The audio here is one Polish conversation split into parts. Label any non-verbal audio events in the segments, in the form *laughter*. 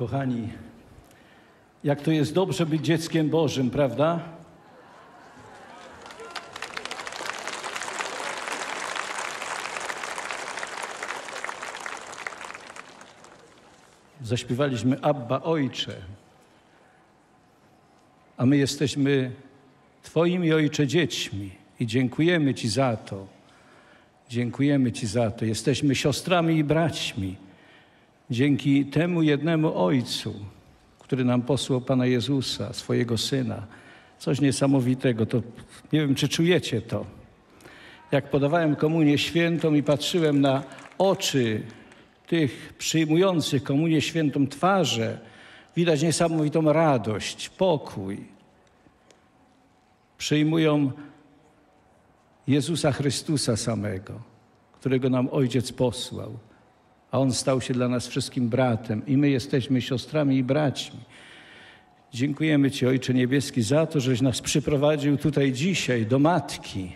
Kochani, jak to jest dobrze być dzieckiem Bożym, prawda? Zaśpiewaliśmy Abba Ojcze, a my jesteśmy Twoimi Ojcze dziećmi i dziękujemy Ci za to. Dziękujemy Ci za to. Jesteśmy siostrami i braćmi. Dzięki temu jednemu Ojcu, który nam posłał Pana Jezusa, swojego Syna. Coś niesamowitego. To nie wiem, czy czujecie to. Jak podawałem komunię świętą i patrzyłem na oczy tych przyjmujących komunię świętą twarze, widać niesamowitą radość, pokój. Przyjmują Jezusa Chrystusa samego, którego nam Ojciec posłał, a On stał się dla nas wszystkim bratem i my jesteśmy siostrami i braćmi. Dziękujemy Ci, Ojcze Niebieski, za to, żeś nas przyprowadził tutaj dzisiaj do Matki,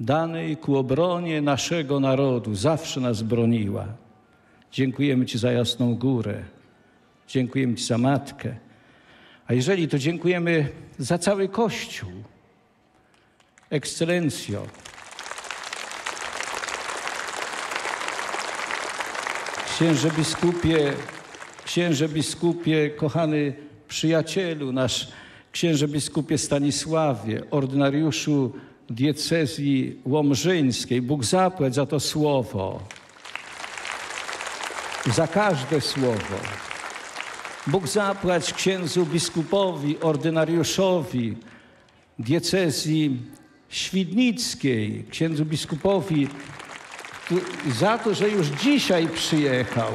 danej ku obronie naszego narodu. Zawsze nas broniła. Dziękujemy Ci za Jasną Górę. Dziękujemy Ci za Matkę. A jeżeli to dziękujemy za cały Kościół. Ekscelencjo. Księże biskupie, księże biskupie, kochany przyjacielu, nasz księże biskupie Stanisławie, ordynariuszu diecezji łomżyńskiej. Bóg zapłać za to słowo. Za każde słowo. Bóg zapłać księdzu biskupowi, ordynariuszowi diecezji świdnickiej, księdzu biskupowi za to, że już dzisiaj przyjechał.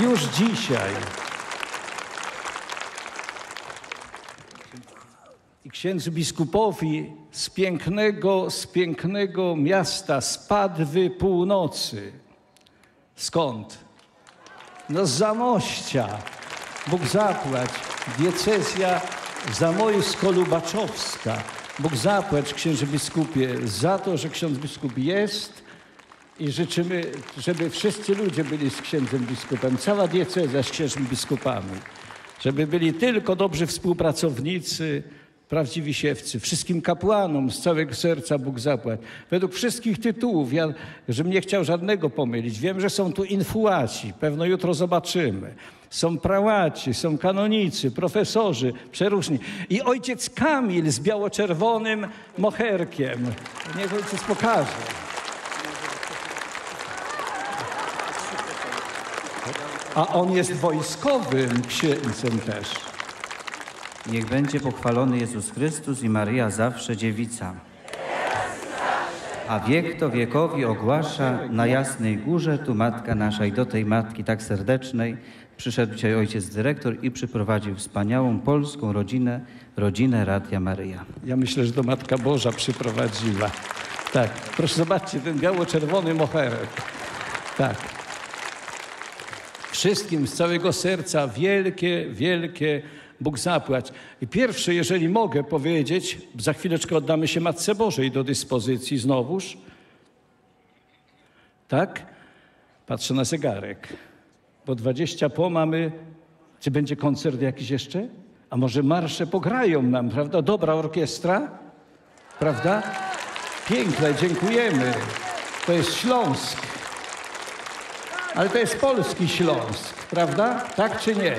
Już dzisiaj. I księdzu biskupowi z pięknego, z pięknego miasta, z Padwy Północy. Skąd? No z Zamościa. Bóg zapłać. Diecezja Zamojsko-Lubaczowska. Bóg zapłać księży biskupie za to, że ksiądz biskup jest i życzymy, żeby wszyscy ludzie byli z księdzem biskupem, cała diecezja z księżmi biskupami, żeby byli tylko dobrzy współpracownicy, prawdziwi siewcy, wszystkim kapłanom z całego serca Bóg zapłać. Według wszystkich tytułów, ja, żebym nie chciał żadnego pomylić, wiem, że są tu infuaci, pewno jutro zobaczymy. Są prałaci, są kanonicy, profesorzy, przeróżni. I ojciec Kamil z biało-czerwonym moherkiem. Niech ojciec pokaże. A on jest wojskowym księdzem też. Niech będzie pochwalony Jezus Chrystus i Maryja zawsze dziewica. A wiek to wiekowi ogłasza na jasnej górze, tu matka nasza i do tej matki tak serdecznej przyszedł dzisiaj ojciec dyrektor i przyprowadził wspaniałą polską rodzinę, rodzinę Radia Maryja. Ja myślę, że to Matka Boża przyprowadziła. Tak, proszę zobaczcie, ten biało-czerwony moherek. Tak. Wszystkim z całego serca wielkie, wielkie Bóg zapłać. I pierwsze, jeżeli mogę powiedzieć, za chwileczkę oddamy się Matce Bożej do dyspozycji znowuż. Tak? Patrzę na zegarek, bo 20 po mamy. Czy będzie koncert jakiś jeszcze? A może marsze pograją nam, prawda? Dobra orkiestra, prawda? Piękne, dziękujemy. To jest Śląsk. Ale to jest polski Śląsk, prawda? Tak czy nie?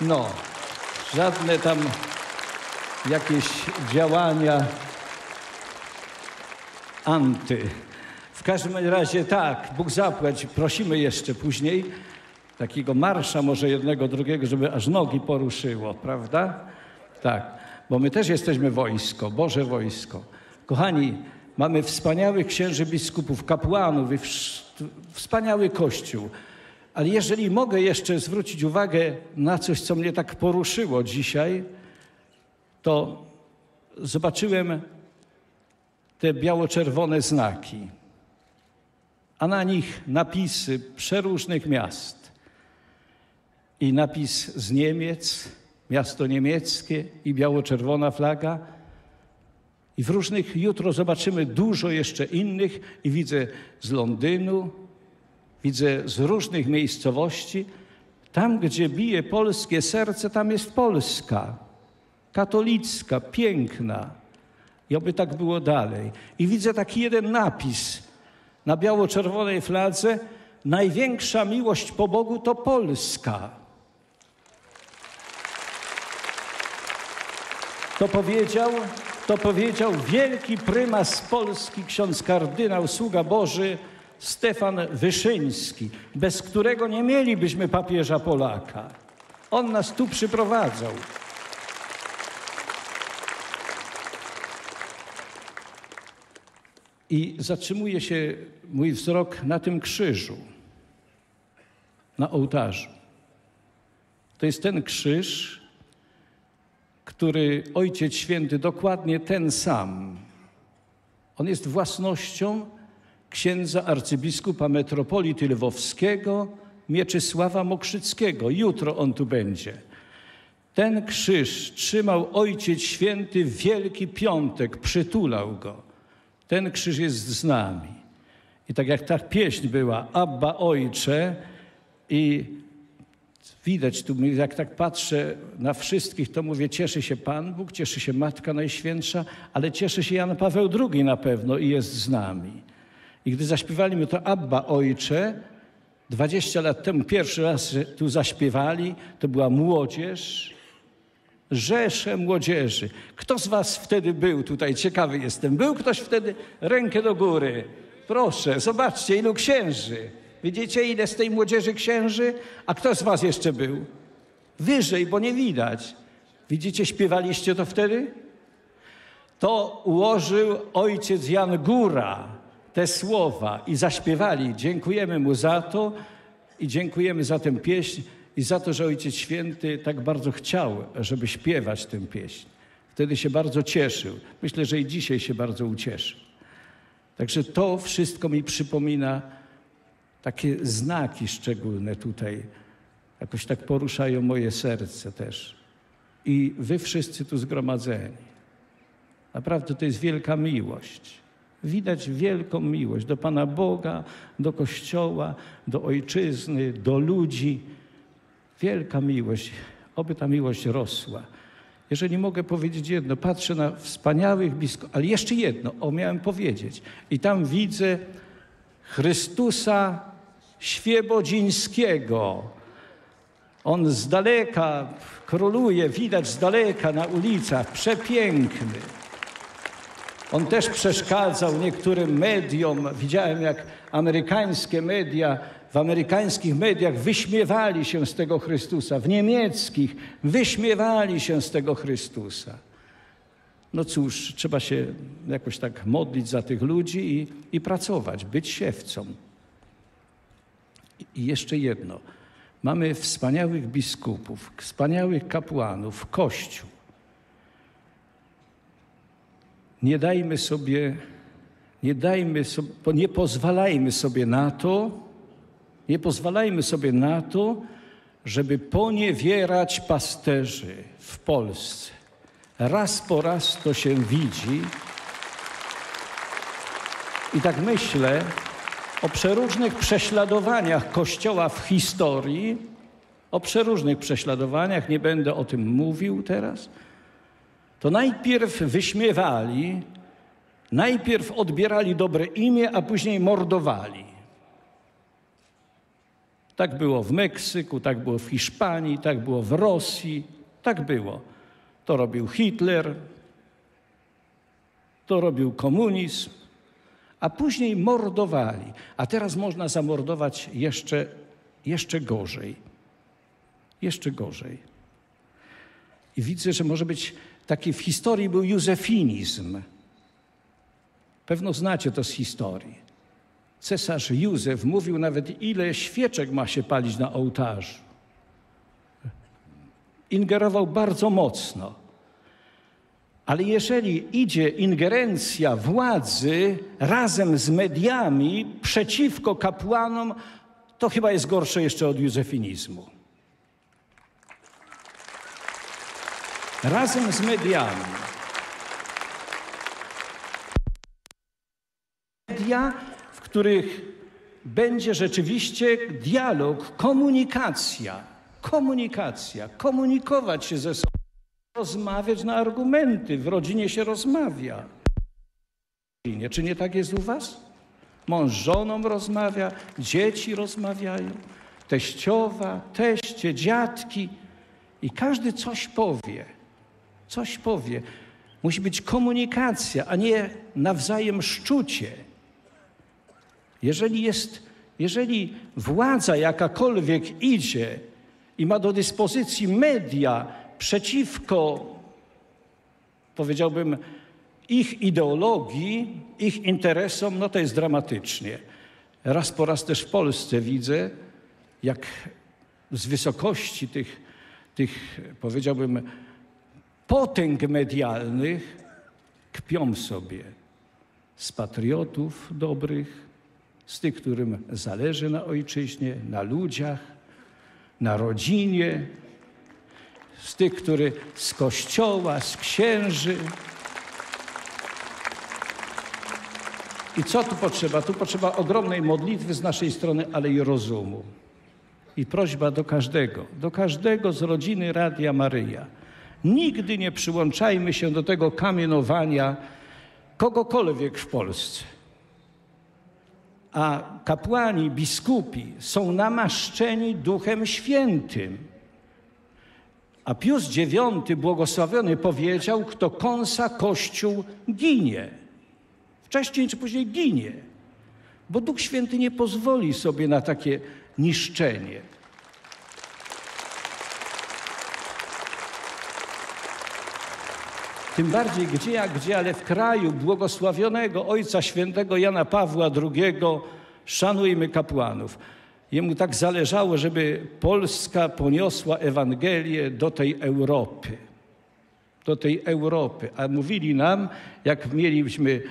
No, żadne tam jakieś działania anty. W każdym razie tak, Bóg zapłać. Prosimy jeszcze później takiego marsza, może jednego, drugiego, żeby aż nogi poruszyło, prawda? Tak, bo my też jesteśmy wojsko, Boże wojsko. Kochani, mamy wspaniałych księży biskupów, kapłanów i wspaniały kościół. Ale jeżeli mogę jeszcze zwrócić uwagę na coś, co mnie tak poruszyło dzisiaj, to zobaczyłem te biało-czerwone znaki, a na nich napisy przeróżnych miast. I napis z Niemiec, miasto niemieckie i biało-czerwona flaga. I w różnych, jutro zobaczymy dużo jeszcze innych i widzę z Londynu, widzę z różnych miejscowości Tam, gdzie bije polskie serce, tam jest Polska. Katolicka, piękna. I oby tak było dalej. I widzę taki jeden napis na biało-czerwonej fladze. Największa miłość po Bogu to Polska. To powiedział, to powiedział wielki prymas Polski, ksiądz kardynał, sługa Boży Stefan Wyszyński, bez którego nie mielibyśmy papieża Polaka. On nas tu przyprowadzał. I zatrzymuje się mój wzrok na tym krzyżu, na ołtarzu. To jest ten krzyż, który Ojciec Święty dokładnie ten sam. On jest własnością księdza arcybiskupa metropolity lwowskiego Mieczysława Mokrzyckiego. Jutro on tu będzie. Ten krzyż trzymał Ojciec Święty w Wielki Piątek, przytulał go. Ten krzyż jest z nami. I tak jak ta pieśń była, Abba Ojcze, i widać tu, jak tak patrzę na wszystkich, to mówię, cieszy się Pan Bóg, cieszy się Matka Najświętsza, ale cieszy się Jan Paweł II na pewno i jest z nami. I gdy zaśpiewaliśmy to Abba Ojcze, 20 lat temu pierwszy raz tu zaśpiewali, to była młodzież, rzesze młodzieży. Kto z was wtedy był tutaj? Ciekawy jestem. Był ktoś wtedy? Rękę do góry. Proszę, zobaczcie, ilu księży. Widzicie, ile z tej młodzieży księży? A kto z was jeszcze był? Wyżej, bo nie widać. Widzicie, śpiewaliście to wtedy? To ułożył ojciec Jan Góra te słowa i zaśpiewali. Dziękujemy mu za to i dziękujemy za tę pieśń i za to, że Ojciec Święty tak bardzo chciał, żeby śpiewać tę pieśń. Wtedy się bardzo cieszył. Myślę, że i dzisiaj się bardzo ucieszy. Także to wszystko mi przypomina takie znaki szczególne tutaj. Jakoś tak poruszają moje serce też. I wy wszyscy tu zgromadzeni. Naprawdę to jest wielka miłość. Widać wielką miłość do Pana Boga, do Kościoła, do Ojczyzny, do ludzi. Wielka miłość. Oby ta miłość rosła. Jeżeli mogę powiedzieć jedno, patrzę na wspaniałych biskupów, ale jeszcze jedno, o miałem powiedzieć. I tam widzę Chrystusa Świebodzińskiego. On z daleka króluje, widać z daleka na ulicach, przepiękny. On też przeszkadzał niektórym mediom. Widziałem, jak amerykańskie media, w amerykańskich mediach wyśmiewali się z tego Chrystusa, w niemieckich wyśmiewali się z tego Chrystusa. No cóż, trzeba się jakoś tak modlić za tych ludzi i, i pracować, być siewcą. I jeszcze jedno. Mamy wspaniałych biskupów, wspaniałych kapłanów, Kościół. Nie dajmy sobie, nie dajmy sobie, nie pozwalajmy sobie na to, nie pozwalajmy sobie na to, żeby poniewierać pasterzy w Polsce. Raz po raz to się widzi. I tak myślę o przeróżnych prześladowaniach Kościoła w historii, o przeróżnych prześladowaniach, nie będę o tym mówił teraz to najpierw wyśmiewali, najpierw odbierali dobre imię, a później mordowali. Tak było w Meksyku, tak było w Hiszpanii, tak było w Rosji, tak było. To robił Hitler, to robił komunizm, a później mordowali. A teraz można zamordować jeszcze, jeszcze gorzej. Jeszcze gorzej. I widzę, że może być taki w historii był józefinizm. Pewno znacie to z historii. Cesarz Józef mówił nawet, ile świeczek ma się palić na ołtarzu. Ingerował bardzo mocno. Ale jeżeli idzie ingerencja władzy razem z mediami przeciwko kapłanom, to chyba jest gorsze jeszcze od józefinizmu. razem z mediami. Media, w których będzie rzeczywiście dialog, komunikacja Komunikacja, komunikować się ze sobą, rozmawiać na argumenty. W rodzinie się rozmawia. Czy nie tak jest u was? Mąż żoną rozmawia, dzieci rozmawiają, teściowa, teście, dziadki i każdy coś powie. Coś powie. Musi być komunikacja, a nie nawzajem szczucie. Jeżeli jest, jeżeli władza jakakolwiek idzie i ma do dyspozycji media przeciwko, powiedziałbym, ich ideologii, ich interesom, no to jest dramatycznie. Raz po raz też w Polsce widzę, jak z wysokości tych, tych powiedziałbym, potęg medialnych kpią sobie z patriotów dobrych, z tych, którym zależy na ojczyźnie, na ludziach, na rodzinie, z tych, którzy z kościoła, z księży. I co tu potrzeba? Tu potrzeba ogromnej modlitwy z naszej strony, ale i rozumu. I prośba do każdego, do każdego z rodziny Radia Maryja. Nigdy nie przyłączajmy się do tego kamienowania kogokolwiek w Polsce. A kapłani, biskupi są namaszczeni Duchem Świętym. A Pius IX, błogosławiony, powiedział, kto kąsa Kościół ginie. Wcześniej czy później ginie. Bo Duch Święty nie pozwoli sobie na takie niszczenie. Tym bardziej gdzie jak gdzie, ale w kraju błogosławionego Ojca Świętego Jana Pawła II szanujmy kapłanów. Jemu tak zależało, żeby Polska poniosła Ewangelię do tej Europy. Do tej Europy. A mówili nam, jak mieliśmy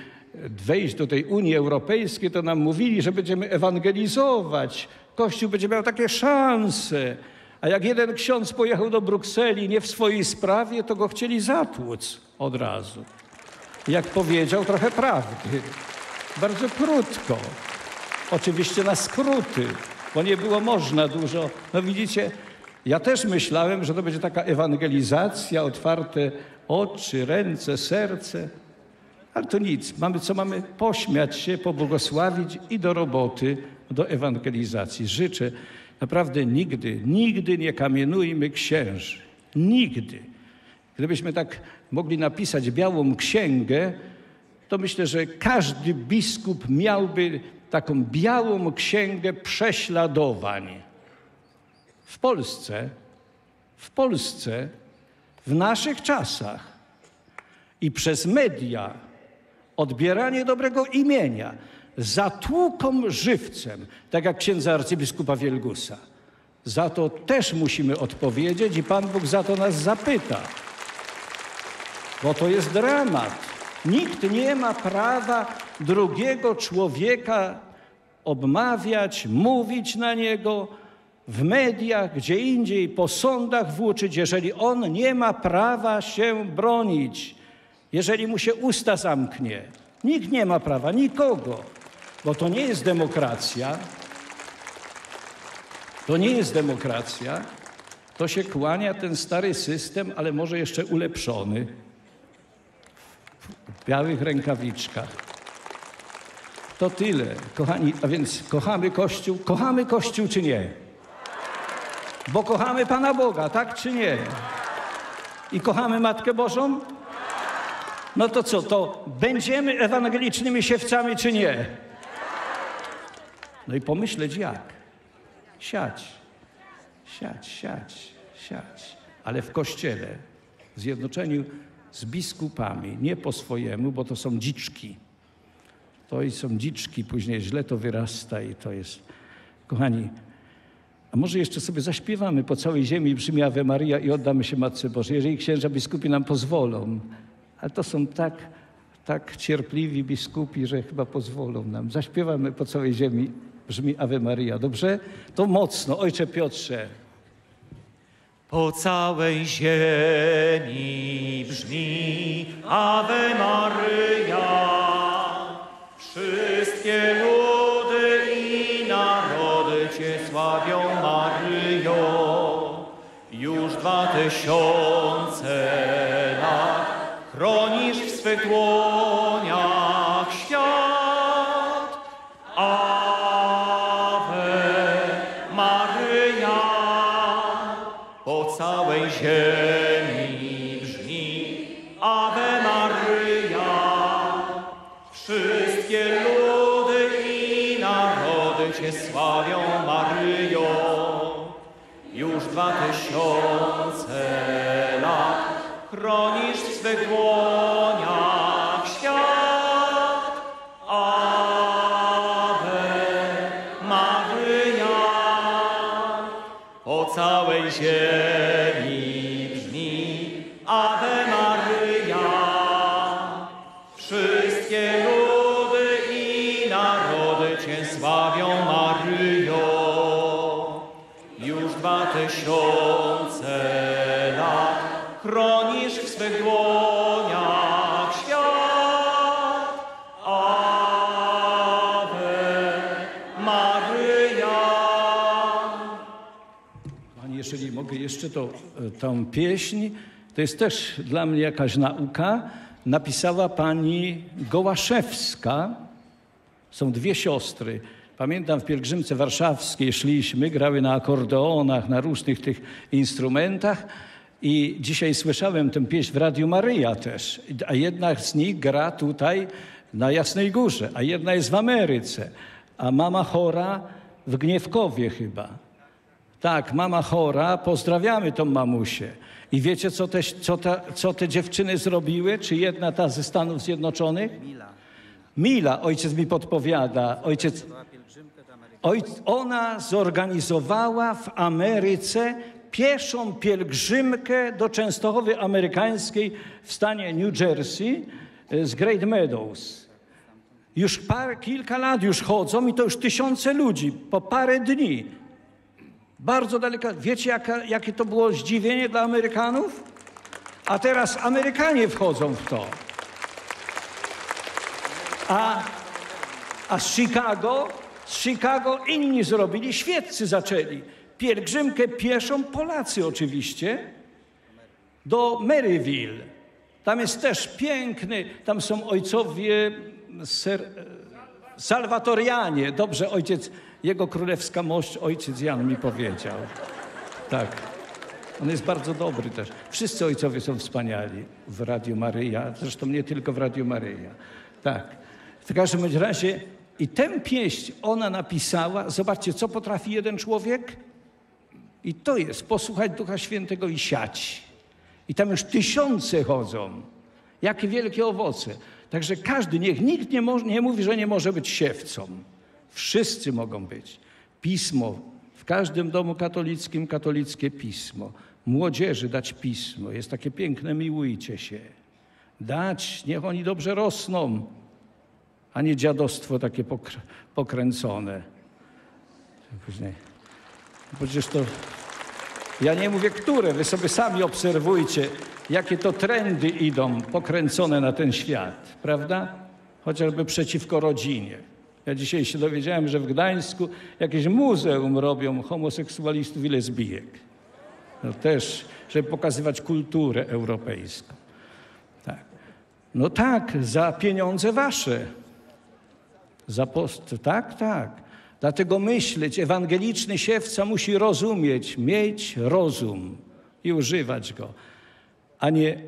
wejść do tej Unii Europejskiej, to nam mówili, że będziemy ewangelizować. Kościół będzie miał takie szanse. A jak jeden ksiądz pojechał do Brukseli nie w swojej sprawie, to go chcieli zatłuc od razu. Jak powiedział, trochę prawdy. Bardzo krótko. Oczywiście na skróty, bo nie było można dużo. No widzicie, ja też myślałem, że to będzie taka ewangelizacja, otwarte oczy, ręce, serce. Ale to nic. Mamy co mamy? Pośmiać się, pobłogosławić i do roboty, do ewangelizacji. Życzę naprawdę nigdy, nigdy nie kamienujmy księży. Nigdy. Gdybyśmy tak mogli napisać białą księgę, to myślę, że każdy biskup miałby taką białą księgę prześladowań. W Polsce, w Polsce, w naszych czasach i przez media odbieranie dobrego imienia zatłuką żywcem, tak jak księdza arcybiskupa Wielgusa. Za to też musimy odpowiedzieć i Pan Bóg za to nas zapyta. Bo to jest dramat. Nikt nie ma prawa drugiego człowieka obmawiać, mówić na niego w mediach, gdzie indziej, po sądach włóczyć, jeżeli on nie ma prawa się bronić, jeżeli mu się usta zamknie. Nikt nie ma prawa, nikogo, bo to nie jest demokracja. To nie jest demokracja. To się kłania ten stary system, ale może jeszcze ulepszony w białych rękawiczkach. To tyle, kochani. A więc kochamy Kościół? Kochamy Kościół czy nie? Bo kochamy Pana Boga, tak czy nie? I kochamy Matkę Bożą? No to co, to będziemy ewangelicznymi siewcami czy nie? No i pomyśleć jak. Siać, siać, siać, siać. Ale w Kościele, w zjednoczeniu z biskupami, nie po swojemu, bo to są dziczki. To i są dziczki, później źle to wyrasta i to jest... Kochani, a może jeszcze sobie zaśpiewamy po całej ziemi brzmi Ave Maria i oddamy się Matce Bożej, jeżeli księża biskupi nam pozwolą. Ale to są tak, tak cierpliwi biskupi, że chyba pozwolą nam. Zaśpiewamy po całej ziemi brzmi Ave Maria, dobrze? To mocno, Ojcze Piotrze. Po całej ziemi brzmi Ave Maryja. Wszystkie ludy i narody Cię sławią, Maryjo. tysiące lat chronisz w swych dłoniach świat. Ave Maryja, po całej ziemi chronisz w jeszcze to, e, tą pieśń, to jest też dla mnie jakaś nauka. Napisała pani Gołaszewska. Są dwie siostry. Pamiętam w pielgrzymce warszawskiej szliśmy, grały na akordeonach, na różnych tych instrumentach. I dzisiaj słyszałem tę pieśń w Radiu Maryja też. A jedna z nich gra tutaj na Jasnej Górze, a jedna jest w Ameryce. A mama chora w Gniewkowie chyba. Tak, mama chora, pozdrawiamy tą mamusię. I wiecie, co te, co, ta, co te dziewczyny zrobiły? Czy jedna ta ze Stanów Zjednoczonych? Mila. Mila, ojciec mi podpowiada. Ojciec, oj, ona zorganizowała w Ameryce pieszą pielgrzymkę do Częstochowy Amerykańskiej w stanie New Jersey e, z Great Meadows. Już par, kilka lat już chodzą i to już tysiące ludzi po parę dni. Bardzo daleko. Wiecie, jaka, jakie to było zdziwienie dla Amerykanów? A teraz Amerykanie wchodzą w to. A, a z Chicago, z Chicago inni zrobili, świeccy zaczęli. Pielgrzymkę pieszą, Polacy oczywiście, do Maryville. Tam jest też piękny, tam są ojcowie ser, salwatorianie. Dobrze, ojciec, jego królewska mość, ojciec Jan mi powiedział. Tak. On jest bardzo dobry też. Wszyscy ojcowie są wspaniali w Radiu Maryja, zresztą nie tylko w Radiu Maryja. Tak. W każdym razie i tę pieśń ona napisała. Zobaczcie, co potrafi jeden człowiek. I to jest posłuchać Ducha Świętego i siać. I tam już tysiące chodzą. Jakie wielkie owoce. Także każdy, niech nikt nie, nie mówi, że nie może być siewcą. Wszyscy mogą być. Pismo. W każdym domu katolickim katolickie pismo. Młodzieży dać pismo. Jest takie piękne, miłujcie się. Dać, niech oni dobrze rosną, a nie dziadostwo takie pokr- pokręcone. Później. Przecież to ja nie mówię które, wy sobie sami obserwujcie, jakie to trendy idą pokręcone na ten świat, prawda? Chociażby przeciwko rodzinie. Ja dzisiaj się dowiedziałem, że w Gdańsku jakieś muzeum robią homoseksualistów i lesbijek. No też, żeby pokazywać kulturę europejską. Tak. No tak, za pieniądze wasze. Za post, tak, tak. Dlatego myśleć, ewangeliczny siewca musi rozumieć, mieć rozum i używać go, a nie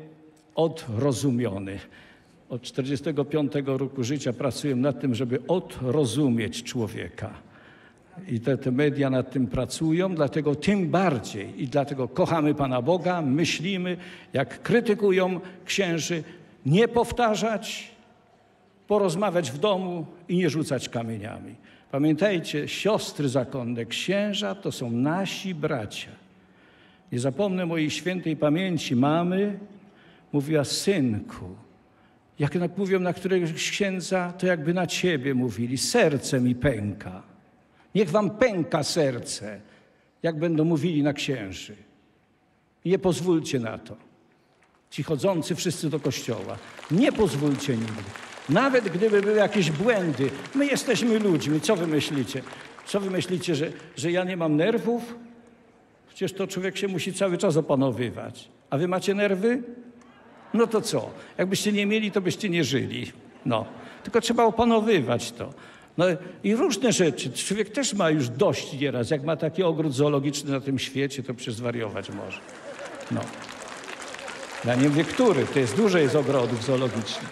odrozumiony. Od 45 roku życia pracuję nad tym, żeby odrozumieć człowieka. I te, te media nad tym pracują, dlatego tym bardziej i dlatego kochamy Pana Boga, myślimy, jak krytykują księży, nie powtarzać, porozmawiać w domu i nie rzucać kamieniami. Pamiętajcie, siostry zakonne, księża to są nasi bracia. Nie zapomnę mojej świętej pamięci mamy, mówiła synku. Jak mówią na któregoś księdza, to jakby na ciebie mówili. Serce mi pęka. Niech wam pęka serce, jak będą mówili na księży. Nie pozwólcie na to. Ci chodzący wszyscy do kościoła. Nie pozwólcie nigdy. Nawet gdyby były jakieś błędy, my jesteśmy ludźmi. Co wy myślicie? Co wy myślicie, że, że ja nie mam nerwów? Przecież to człowiek się musi cały czas opanowywać. A wy macie nerwy? No to co? Jakbyście nie mieli, to byście nie żyli. No. Tylko trzeba opanowywać to. No i różne rzeczy. Człowiek też ma już dość nieraz. Jak ma taki ogród zoologiczny na tym świecie, to przecież zwariować może. No. Ja nie wiem, który. To jest dużo jest ogrodów zoologicznych.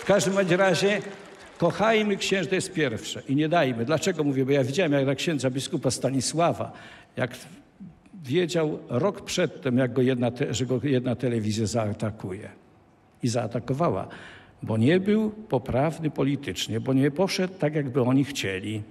W każdym razie kochajmy księży, to jest pierwsze. I nie dajmy. Dlaczego mówię? Bo ja widziałem, jak na księdza biskupa Stanisława, jak wiedział rok przedtem, jak go jedna, te, że go jedna telewizja zaatakuje. I zaatakowała. Bo nie był poprawny politycznie, bo nie poszedł tak, jakby oni chcieli.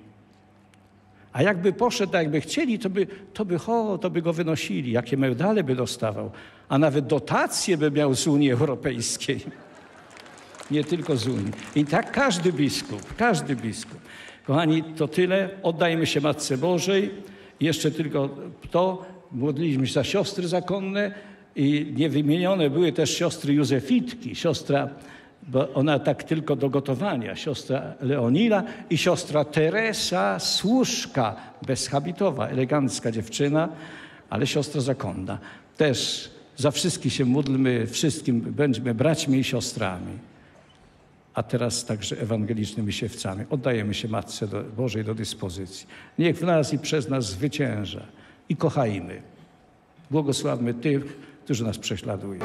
A jakby poszedł tak, jakby chcieli, to by, to by, ho, to by go wynosili. Jakie medale by dostawał. A nawet dotacje by miał z Unii Europejskiej. *laughs* Nie tylko z Unii. I tak każdy biskup, każdy biskup. Kochani, to tyle. Oddajmy się Matce Bożej. Jeszcze tylko to. Modliliśmy się za siostry zakonne i niewymienione były też siostry Józefitki, siostra bo ona tak tylko do gotowania, siostra Leonila i siostra Teresa Służka, bezhabitowa, elegancka dziewczyna, ale siostra zakonna. Też za wszystkich się módlmy, wszystkim będziemy braćmi i siostrami. A teraz także ewangelicznymi siewcami. Oddajemy się Matce Bożej do dyspozycji. Niech w nas i przez nas zwycięża. I kochajmy. Błogosławmy tych, którzy nas prześladują.